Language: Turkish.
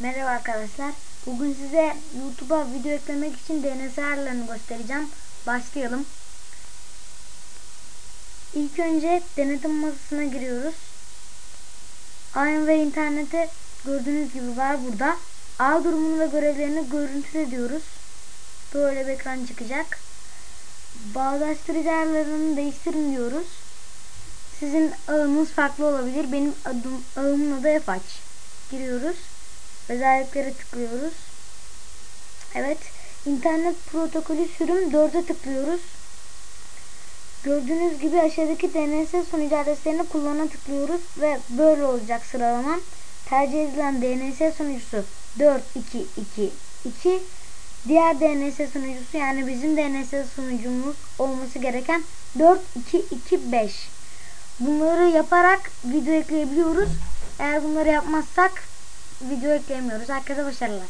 Merhaba arkadaşlar. Bugün size YouTube'a video eklemek için DNS ayarlarını göstereceğim. Başlayalım. İlk önce denetim masasına giriyoruz. Ayın ve internete gördüğünüz gibi var burada. Ağ durumunu ve görevlerini görüntüle diyoruz. Böyle bir ekran çıkacak. Bağdaştırıcı ayarlarını değiştirin diyoruz. Sizin ağınız farklı olabilir. Benim adım, ağımın adı F Giriyoruz. Özelliklere tıklıyoruz. Evet. İnternet protokolü sürüm 4'e tıklıyoruz. Gördüğünüz gibi aşağıdaki DNS sunucu adreslerini kullana tıklıyoruz ve böyle olacak sıralama. Tercih edilen DNS sunucusu 4222 Diğer DNS sunucusu yani bizim DNS sunucumuz olması gereken 4225 Bunları yaparak video ekleyebiliyoruz. Eğer bunları yapmazsak video ekleyemiyoruz. Herkese başarılar.